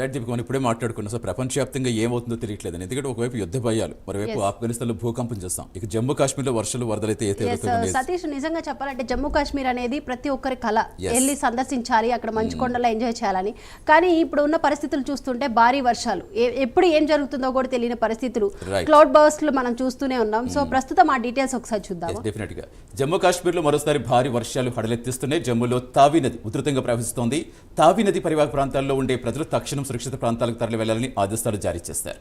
Right Deepika మనం ఇప్పుడే మాట్లాడుకున్నాం సో ప్రపంచవ్యాప్తంగా ఏమవుతుందో తెలియట్లేదు. ఎందుకంటే ఒకవైపు యుద్ధ భయాలు మరోవైపు ఆఫ్ఘనిస్తాన్లో భూకంపం చేస్తాం. ఇక జమ్మూ కాశ్మీర్లో వర్షాలు ఏ Yes, తీవ్రతగా సతీష్ నిజంగా చెప్పాలంటే జమ్మూ కాశ్మీర్ అనేది ప్రతి ఒక్కరి కళ. వెళ్ళి సందర్శించాలి అక్కడ మంచు కొండలో ఎంజాయ్ చేయాలని. కానీ ఇప్పుడు ఉన్న పరిస్థితులు చూస్తుంటే భారీ వర్షాలు. ఎప్పుడు ఏం జరుగుతుందో కూడా తెలియని పరిస్థితులు. క్లౌడ్ బర్స్ట్లు మనం చూస్తూనే ఉన్నాం. సో ప్రస్తుతం ఆ డీటెయిల్స్ ఒకసారి చూద్దాం డెఫినెట్గా. జమ్మూ కాశ్మీర్లో మరోసారి భారీ వర్షాలు హడలెత్తిస్తున్నాయి. జమ్మూలో తావి నది ఉధృతంగా ప్రవహిస్తోంది. తావి నది పరివాహక ప్రాంతాల్లో ఉండే ప్రజలు తక్షణం సురక్షిత ప్రాంతాలకు తరలి వెళ్ళాలని ఆదేశాలు జారీ చేశారు.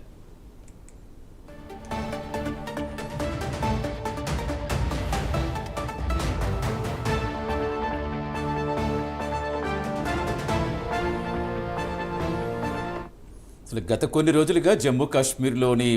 అసలు గత కొన్ని రోజులుగా జమ్మూ కాశ్మీర్లోని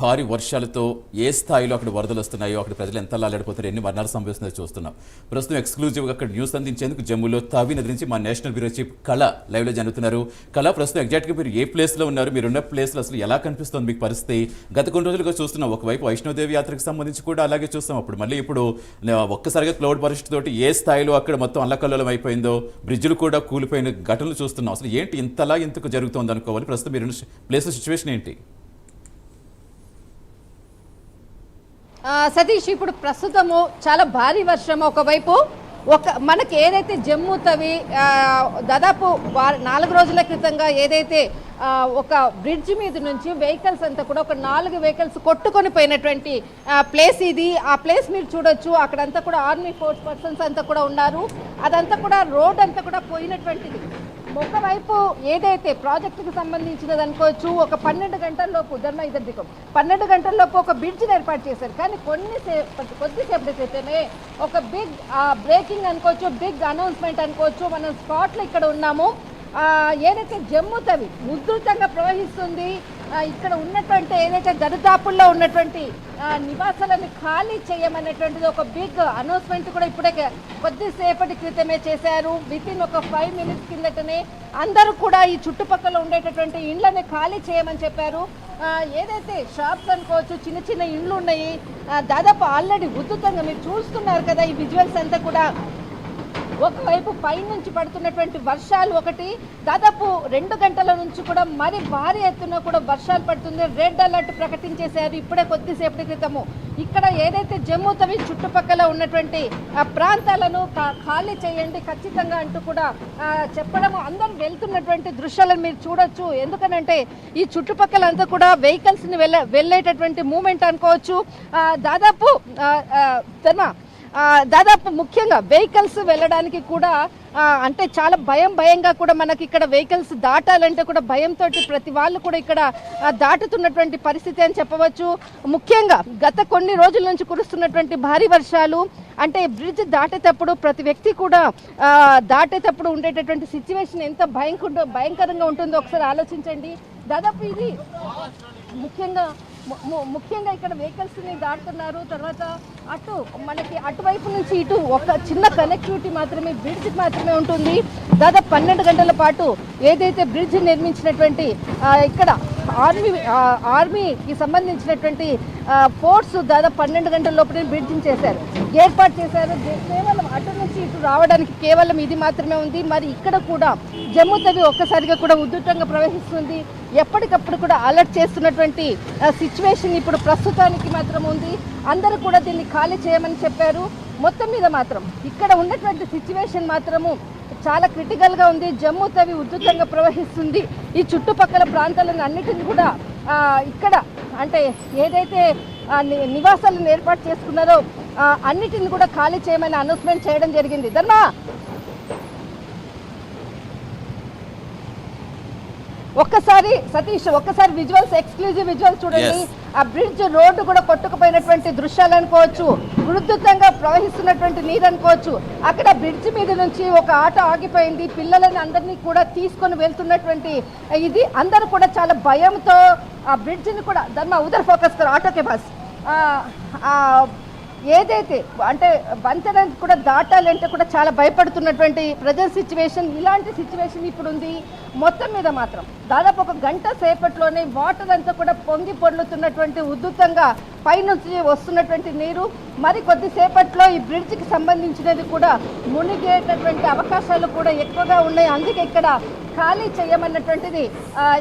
భారీ వర్షాలతో ఏ స్థాయిలో అక్కడ వరదలు వస్తున్నాయో అక్కడ ప్రజలు ఎంత లాలడిపోతారో ఎన్ని మరణాలు సంభవిస్తున్నాయో చూస్తున్నాం. ప్రస్తుతం ఎక్స్క్లూజివ్గా అక్కడ న్యూస్ అందించేందుకు జమ్మూలో తావి నది నుంచి మా నేషనల్ బ్యూరో చీఫ్ కళ లైవ్లో జరుగుతున్నారు. కళ ప్రస్తుతం ఎగ్జాక్ట్గా మీరు ఏ ప్లేస్లో ఉన్నారు మీరున్న ప్లేస్లో అసలు ఎలా కనిపిస్తుంది మీకు పరిస్థితి? గత కొన్ని రోజులుగా చూస్తున్నాం ఒకవైపు వైష్ణోదేవి యాత్రకు సంబంధించి కూడా అలాగే చూస్తాం. అప్పుడు మళ్ళీ ఇప్పుడు ఒక్కసారిగా క్లౌడ్ బర్స్ట్ తోటి ఏ స్థాయిలో అక్కడ మొత్తం అల్లకల్లోలం అయిపోయిందో బ్రిడ్జ్లు కూడా కూలిపోయిన ఘటనలు చూస్తున్నాం. అసలు ఏంటి ఇంతలా ఇంతకు జరుగుతుంది అనుకోవాలి. ప్రస్తుతం మీరు ప్లేస్ సిచ్యువేషన్ ఏంటి ఆ, సతీష్ ఇప్పుడు ప్రస్తుతము చాలా భారీ వర్షం ఒకవైపు. ఒక మనకి ఏదైతే జమ్మూ తవి దాదాపు నాలుగు రోజుల క్రితంగా ఏదైతే ఒక బ్రిడ్జ్ మీద నుంచి వెహికల్స్ అంతా కూడా ఒక నాలుగు వెహికల్స్ కొట్టుకొని పోయినటువంటి ప్లేస్ ఇది. ఆ ప్లేస్ మీరు చూడొచ్చు. అక్కడంతా కూడా ఆర్మీ ఫోర్స్ పర్సన్స్ అంతా కూడా ఉన్నారు. అదంతా కూడా రోడ్ అంతా కూడా పోయినటువంటిది. ఒకవైపు ఏదైతే ప్రాజెక్టుకు సంబంధించినది అనుకోవచ్చు ఒక పన్నెండు గంటల్లోపు ధర్మ ఇద్దరు దిగం పన్నెండు గంటల్లోపు ఒక బ్రిడ్జ్ని ఏర్పాటు చేశారు. కానీ కొన్ని సేపటి కొద్దిసేపటి క్రితమే ఒక బిగ్ బ్రేకింగ్ అనుకోవచ్చు బిగ్ అనౌన్స్మెంట్ అనుకోవచ్చు మనం స్పాట్లో ఇక్కడ ఉన్నాము. ఏదైతే జమ్ము తవి ఉధృతంగా ప్రవహిస్తుంది ఇక్కడ ఉన్నటువంటి ఏదైతే దరిదాపుల్లో ఉన్నటువంటి నివాసాలను ఖాళీ చేయమనేటువంటిది ఒక బిగ్ అనౌన్స్మెంట్ కూడా ఇప్పుడే కొద్దిసేపటి క్రితమే చేశారు. విత్ ఇన్ ఒక ఫైవ్ మినిట్స్ కిందటనే అందరూ కూడా ఈ చుట్టుపక్కల ఉండేటటువంటి ఇండ్లని ఖాళీ చేయమని చెప్పారు. ఏదైతే షాప్స్ అనుకోవచ్చు చిన్న చిన్న ఇండ్లు ఉన్నాయి దాదాపు ఆల్రెడీ ఉద్దుతంగా మీరు చూస్తున్నారు కదా ఈ విజువల్స్ అంతా కూడా. ఒకవైపు పైనుంచి పడుతున్నటువంటి వర్షాలు ఒకటి దాదాపు రెండు గంటల నుంచి కూడా మరి భారీ ఎత్తున కూడా వర్షాలు పడుతుంది. రెడ్ అలర్ట్ ప్రకటించేశారు ఇప్పుడే కొద్దిసేపటి క్రితము. ఇక్కడ ఏదైతే జమ్మూ తవి చుట్టుపక్కల ఉన్నటువంటి ప్రాంతాలను ఖాళీ చేయండి ఖచ్చితంగా అంటూ కూడా చెప్పడము అందరూ వెళ్తున్నటువంటి దృశ్యాలను మీరు చూడొచ్చు. ఎందుకనంటే ఈ చుట్టుపక్కల అంతా కూడా వెహికల్స్ని వెళ్ళ వెళ్ళేటటువంటి మూమెంట్ అనుకోవచ్చు. దాదాపు ఆ, ధర్మ దాదాపు ముఖ్యంగా వెహికల్స్ వెళ్ళడానికి కూడా అంటే చాలా భయం భయంగా కూడా మనకి ఇక్కడ వెహికల్స్ దాటాలంటే కూడా భయంతో ప్రతి వాళ్ళు కూడా ఇక్కడ దాటుతున్నటువంటి పరిస్థితి అని చెప్పవచ్చు. ముఖ్యంగా గత కొన్ని రోజుల నుంచి కురుస్తున్నటువంటి భారీ వర్షాలు అంటే బ్రిడ్జ్ దాటేటప్పుడు ప్రతి వ్యక్తి కూడా దాటేటప్పుడు ఉండేటటువంటి సిచ్యువేషన్ ఎంత భయంకు భయంకరంగా ఉంటుందో ఒకసారి ఆలోచించండి. దాదాపు ఇది ముఖ్యంగా ముఖ్యంగా ఇక్కడ వెహికల్స్ని దాటుతున్నారు. తర్వాత అటు మనకి అటువైపు నుంచి ఇటు ఒక చిన్న కనెక్టివిటీ మాత్రమే బ్రిడ్జ్ మాత్రమే ఉంటుంది. దాదాపు పన్నెండు గంటల పాటు ఏదైతే బ్రిడ్జ్ నిర్మించినటువంటి ఇక్కడ ఆర్మీ ఆర్మీకి సంబంధించినటువంటి ఫోర్స్ దాదాపు పన్నెండు గంటల లోపలే బ్రిడ్జింగ్ చేశారు. ఏర్పాటు చేశారు. కేవలం అటు నుంచి ఇటు రావడానికి కేవలం ఇది మాత్రమే ఉంది. మరి ఇక్కడ కూడా జమ్మూ తవి ఒక్కసారిగా కూడా ఉధృతంగా ప్రవహిస్తుంది. ఎప్పటికప్పుడు కూడా అలర్ట్ చేస్తున్నటువంటి సిచ్యువేషన్ ఇప్పుడు ప్రస్తుతానికి మాత్రం ఉంది. అందరూ కూడా దీన్ని ఖాళీ చేయమని చెప్పారు. మొత్తం మీద మాత్రం ఇక్కడ ఉన్నటువంటి సిచ్యువేషన్ మాత్రము చాలా క్రిటికల్గా ఉంది. జమ్మూ తవి ఉధృతంగా ప్రవహిస్తుంది. ఈ చుట్టుపక్కల ప్రాంతాలను అన్నిటిని కూడా ఇక్కడ అంటే ఏదైతే ని- నివాసాలను ఏర్పాటు చేసుకున్నారో అన్నిటిని కూడా ఖాళీ చేయమని అనౌన్స్మెంట్ చేయడం జరిగింది. ధర్మా! ఒక్కసారి సతీష్ ఒక్కసారి విజువల్స్ ఎక్స్క్లూజివ్ విజువల్స్ చూడండి. ఆ బ్రిడ్జ్ రోడ్డు కూడా కొట్టుకుపోయినటువంటి దృశ్యాలు అనుకోవచ్చు. వృద్ధుతంగా ప్రవహిస్తున్నటువంటి నీరు అనుకోవచ్చు. అక్కడ బ్రిడ్జ్ మీద నుంచి ఒక ఆటో ఆగిపోయింది. పిల్లలని అందరినీ కూడా తీసుకొని వెళ్తున్నటువంటి ఇది అందరూ కూడా చాలా భయంతో ఆ బ్రిడ్జిని కూడా ధర్మ ఉదర్ ఫోకస్ ఆటోకే బస్. ఏదైతే అంటే వంతెన కూడా దాటాలంటే కూడా చాలా భయపడుతున్నటువంటి ప్రజెంట్ సిచ్యువేషన్ ఇలాంటి సిచ్యువేషన్ ఇప్పుడు ఉంది మొత్తం మీద మాత్రం దాదాపు ఒక గంట సేపట్లోనే వాటర్ అంతా కూడా పొంగి పొర్లుతున్నటువంటి ఉద్ధృతంగా పైనుంచి వస్తున్నటువంటి నీరు మరి కొద్దిసేపట్లో ఈ బ్రిడ్జ్కి సంబంధించినది కూడా మునిగేటటువంటి అవకాశాలు కూడా ఎక్కువగా ఉన్నాయి. అందుకే ఇక్కడ ఖాళీ చేయమన్నటువంటిది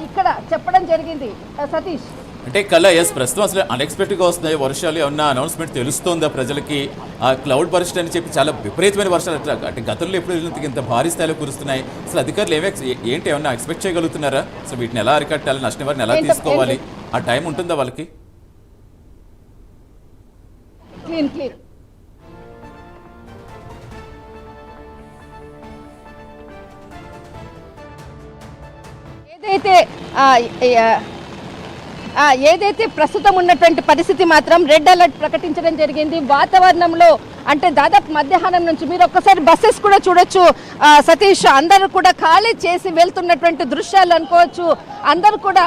ఇక్కడ చెప్పడం జరిగింది. సతీష్. అంటే కళ ఎస్ ప్రస్తుతం అసలు అన్ఎక్స్పెక్టెడ్గా వస్తున్నాయి వర్షాలు. ఏమన్నా అనౌన్స్మెంట్ తెలుస్తోందా ప్రజలకి? ఆ క్లౌడ్ బర్స్ట్ అని చెప్పి చాలా విపరీతమైన వర్షాలు అట్లా అంటే గతంలో ఎప్పుడు ఇంత- ఇంత భారీ స్థాయిలో కురుస్తున్నాయి. అసలు అధికారులు ఏమే ఏంటి ఏమన్నా ఎక్స్పెక్ట్ చేయగలుగుతున్నారా? అసలు వీటిని ఎలా అరికట్టాలి నష్ట నివారణ ఎలా తీసుకోవాలి? ఆ టైం ఉంటుందా వాళ్ళకి? క్లీన్ క్లీన్ ఏదైతే ఏదైతే ప్రస్తుతం ఉన్నటువంటి పరిస్థితి మాత్రం రెడ్ అలర్ట్ ప్రకటించడం జరిగింది. వాతావరణంలో అంటే దాదాపు మధ్యాహ్నం నుంచి మీరు ఒక్కసారి బస్సెస్ కూడా చూడొచ్చు. సతీష్ అందరూ కూడా ఖాళీ చేసి వెళ్తున్నటువంటి దృశ్యాలు అనుకోవచ్చు. అందరూ కూడా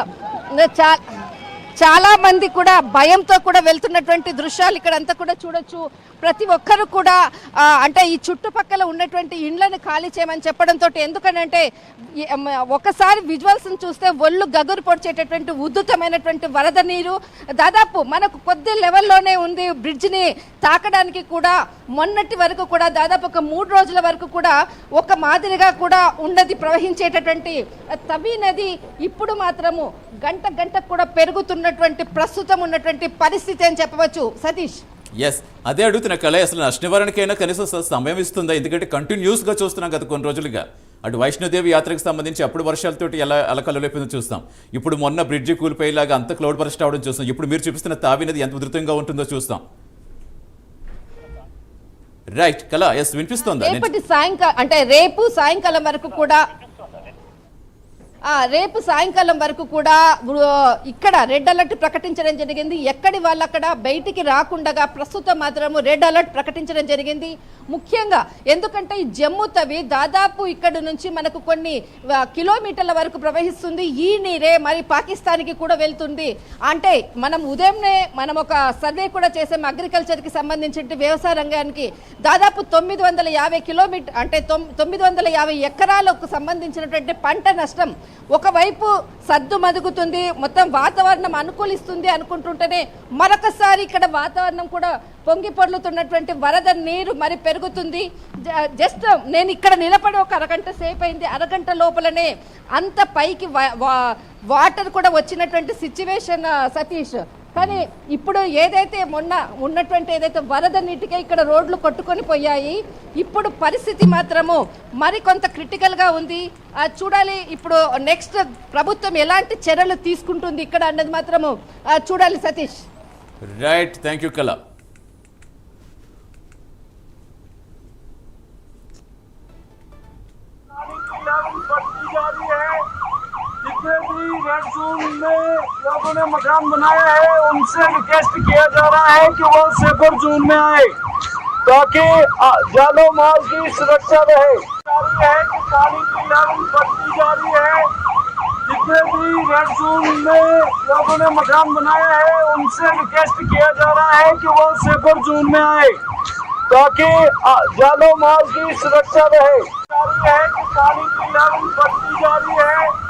చా చాలా మంది కూడా భయంతో కూడా వెళ్తున్నటువంటి దృశ్యాలు ఇక్కడ అంతా కూడా చూడొచ్చు. ప్రతి ఒక్కరు కూడా అంటే ఈ చుట్టుపక్కల ఉన్నటువంటి ఇండ్లను ఖాళీ చేయమని చెప్పడంతో ఎందుకనంటే ఒకసారి విజువల్స్ చూస్తే ఒళ్ళు గగురు పొడిచేటటువంటి ఉద్ధృతమైనటువంటి వరద నీరు దాదాపు మనకు కొద్ది లెవెల్లోనే ఉంది బ్రిడ్జ్ని తాకడానికి కూడా మొన్నటి వరకు కూడా దాదాపు ఒక మూడు రోజుల వరకు కూడా ఒక మాదిరిగా కూడా ఉన్నది ప్రవహించేటటువంటి తవి నది ఇప్పుడు మాత్రము గంట గంటకు కూడా పెరుగుతున్నటువంటి ప్రస్తుతం ఉన్నటువంటి పరిస్థితి అని చెప్పవచ్చు. సతీష్. ఎస్ అదే అడుగుతున్న కళ అసలు నష్ట నివారణకైనా కనీసం సమయం ఇస్తుందా? ఎందుకంటే కంటిన్యూస్గా చూస్తున్నాం గత కొన్ని రోజులుగా. అటు వైష్ణోదేవి యాత్రకు సంబంధించి అప్పుడు వర్షాలతోటి ఎలా అలకల్లోపోయిందో చూస్తాం. ఇప్పుడు మొన్న బ్రిడ్జి కూలిపోయేలాగా అంత క్లౌడ్ బరస్ట్ అవడం చూస్తాం ఇప్పుడు మీరు చూపిస్తున్న తావి నది ఎంత ఉధృతంగా ఉంటుందో చూస్తాం. రైట్ కళ ఎస్ వినిపిస్తోందా? రేపటి సాయంకాలం అంటే రేపు సాయంకాలం వరకు కూడా ఆ, రేపు సాయంకాలం వరకు కూడా ఇక్కడ రెడ్ అలర్ట్ ప్రకటించడం జరిగింది. ఎక్కడి వాళ్ళు అక్కడ బయటికి రాకుండా ప్రస్తుతం మాత్రము రెడ్ అలర్ట్ ప్రకటించడం జరిగింది. ముఖ్యంగా ఎందుకంటే ఈ జమ్ము తవి దాదాపు ఇక్కడ నుంచి మనకు కొన్ని కిలోమీటర్ల వరకు ప్రవహిస్తుంది. ఈ నీరే మరి పాకిస్తాన్కి కూడా వెళ్తుంది. అంటే మనం ఉదయంనే మనం ఒక సర్వే కూడా చేసాం అగ్రికల్చర్కి సంబంధించిన వ్యవసాయ రంగానికి. దాదాపు తొమ్మిది వందల యాభై కిలోమీటర్ అంటే తొమ్మిది వందల యాభై ఎకరాలకు సంబంధించినటువంటి పంట నష్టం ఒకవైపు సద్దు మదుగుతుంది మొత్తం వాతావరణం అనుకూలిస్తుంది అనుకుంటుంటేనే మరొకసారి ఇక్కడ వాతావరణం కూడా పొంగి పొర్లుతున్నటువంటి వరద నీరు మరి పెరుగుతుంది. జ- జస్ట్ నేను ఇక్కడ నిలబడి ఒక అరగంట సేపు అయింది అరగంట లోపలనే అంత పైకి వా- వాటర్ కూడా వచ్చినటువంటి సిచ్యువేషన్ సతీష్. కానీ ఇప్పుడు ఏదైతే మొన్న ఉన్నటువంటి ఏదైతే వరద నీటికే ఇక్కడ రోడ్లు కొట్టుకొని పోయాయి ఇప్పుడు పరిస్థితి మాత్రము మరి కొంత క్రిటికల్గా ఉంది. చూడాలి ఇప్పుడు నెక్స్ట్ ప్రభుత్వం ఎలాంటి చర్యలు తీసుకుంటుంది ఇక్కడ అన్నది మాత్రము చూడాలి సతీష్. రైట్ థ్యాంక్ యూ కళ जोन में लोगों ने मकान बनाया है। उनसे रिक्वेस्ट किया जा रहा है कि वो सेफर जोन में आए, ताकि जानो माल की सुरक्षा रहे। जितने भी रेड जोन में लोगों ने मकान बनाया है, उनसे रिक्वेस्ट किया जा रहा है कि वो सेफर जोन में आए, ताकि जानो माल की सुरक्षा रहे। जा रही है कि की लेवल बढ़ती जा रही है।